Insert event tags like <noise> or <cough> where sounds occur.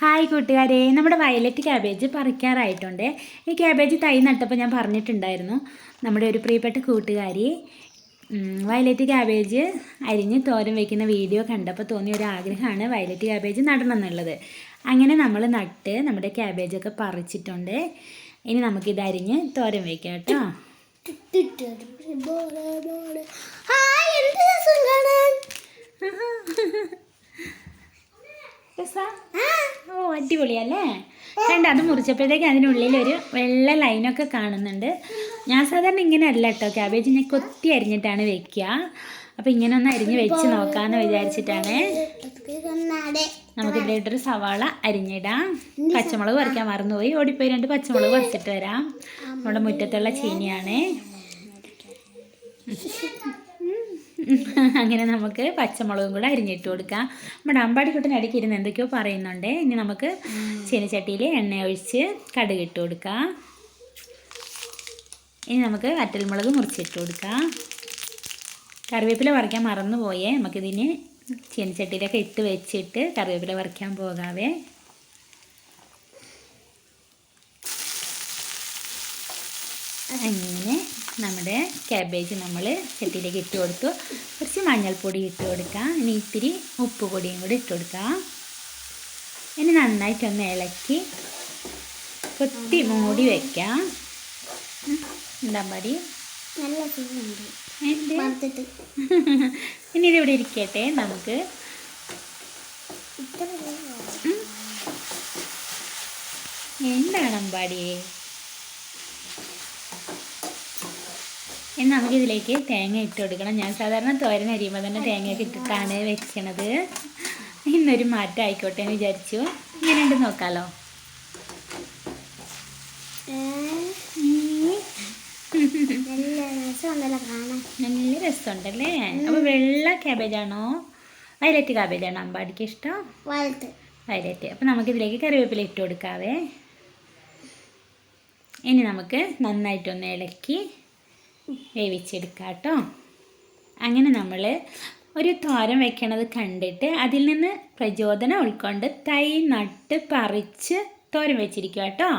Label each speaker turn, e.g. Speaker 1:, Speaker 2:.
Speaker 1: Hi കൂട്ടുകാരെ. നമ്മുടെ violet cabbage പറിക്കാറായിട്ടുണ്ട്. ഈ ക്യാബേജ് തൈ നട്ടപ്പോൾ ഞാൻ പറഞ്ഞിട്ടുണ്ടായിരുന്നു. നമ്മുടെ ഒരു പ്രിയപ്പെട്ട കൂട്ടുകാരി വയലറ്റ് ക്യാബേജ് അരിഞ്ഞ് തോരൻ വയ്ക്കുന്ന വീഡിയോ കണ്ടപ്പോൾ തോന്നിയ ഒരു ആഗ്രഹമാണ് വയലറ്റ് ക്യാബേജ് നടണം എന്നുള്ളത്. അങ്ങനെ നമ്മൾ നട്ട് നമ്മുടെ ക്യാബേജൊക്കെ പറിച്ചിട്ടുണ്ട്. ഇനി നമുക്കിത് അരിഞ്ഞ് തോരൻ വയ്ക്കാം കേട്ടോ.
Speaker 2: രസാ?
Speaker 1: ഓ അടിപൊളിയല്ലേ? കണ്ട അത് മുറിച്ചപ്പോഴത്തേക്ക് അതിനുള്ളിൽ ഒരു വെള്ള ലൈനൊക്കെ കാണുന്നുണ്ട്. ഞാൻ സാധാരണ ഇങ്ങനെ അല്ല കേട്ടോ ക്യാബേജ് ഞാൻ കൊത്തി അരിഞ്ഞിട്ടാണ് വെക്കുക. അപ്പോൾ ഇങ്ങനെ ഒന്ന് അരിഞ്ഞ് വെച്ച് നോക്കാമെന്ന് വിചാരിച്ചിട്ടാണ്.
Speaker 2: നമുക്കിവിടെ
Speaker 1: നമുക്കിതിലായിട്ടൊരു സവാള അരിഞ്ഞിടാം. പച്ചമുളക് പറിക്കാൻ മറന്നുപോയി. ഓടിപ്പോയി രണ്ട് പച്ചമുളക് പറിച്ചിട്ട് വരാം. നമ്മുടെ മുറ്റത്തുള്ള ചീനിയാണ്. <laughs> അങ്ങനെ നമുക്ക് പച്ചമുളകും കൂടെ അരിഞ്ഞിട്ട് കൊടുക്കാം. നമ്മുടെ അമ്പാടിക്കുട്ടൻ ഇരുന്ന് എന്തൊക്കെയോ പറയുന്നുണ്ട്. ഇനി നമുക്ക് ചീനച്ചട്ടിയിൽ എണ്ണ ഒഴിച്ച് കടുക് ഇട്ട് കൊടുക്കാം. ഇനി നമുക്ക് വറ്റൽമുളക് മുറിച്ചിട്ട് കൊടുക്കാം. കറിവേപ്പില പറിക്കാൻ മറന്നുപോയേ. നമുക്കിതിന് ചീനച്ചട്ടിയിലൊക്കെ ഇട്ട് വെച്ചിട്ട് കറിവേപ്പില പറിക്കാൻ പോകാവേ. അങ്ങനെ നമ്മുടെ ക്യാബേജ് നമ്മൾ ചട്ടിയിലേക്ക് ഇട്ട് കൊടുത്തു. കുറച്ച് മഞ്ഞൾപ്പൊടി ഇട്ട് കൊടുക്കാം. ഇനി ഇത്തിരി ഉപ്പ് പൊടിയും കൂടി ഇട്ട് കൊടുക്കാം. ഇനി നന്നായിട്ടൊന്ന് ഇളക്കി കൊത്തി മൂടി വെക്കാം. എന്താ പടി
Speaker 2: നല്ല
Speaker 1: ഇനി ഇതിവിടെ ഇരിക്കട്ടെ. നമുക്ക് എന്താണ് അമ്പാടിയെ? ഇനി നമുക്കിതിലേക്ക് തേങ്ങ ഇട്ട് കൊടുക്കണം. ഞാൻ സാധാരണ തോരൻ അരിയുമ്പോൾ തന്നെ തേങ്ങയൊക്കെ ഇട്ടിട്ടാണ് വെക്കണത്. ഇന്നൊരു മാറ്റം ആയിക്കോട്ടെ എന്ന് വിചാരിച്ചു. ഇങ്ങനെയുണ്ട് നോക്കാലോ.
Speaker 2: നല്ല രസമുണ്ടല്ലോ?
Speaker 1: അപ്പോൾ വെള്ള ക്യാബേജാണോ? വയലറ്റ് ക്യാബേജാണോ? അമ്പാടിക്ക് ഇഷ്ടം?
Speaker 2: വയലറ്റ്.
Speaker 1: വയലറ്റ് നമുക്ക് ഇതിലേക്ക് കറിവേപ്പില ഇട്ട് കൊടുക്കാവേ. ഇനി നമുക്ക് നന്നായിട്ടൊന്ന് ഇളക്കി വേവിച്ചെടുക്കാം കേട്ടോ അങ്ങനെ നമ്മൾ ഒരു തോരൻ വെക്കണത് കണ്ടിട്ട് അതിൽ നിന്ന് പ്രചോദനം ഉൾക്കൊണ്ട് തൈ നട്ട് പറിച്ച് തോരൻ വെച്ചിരിക്കുക കേട്ടോ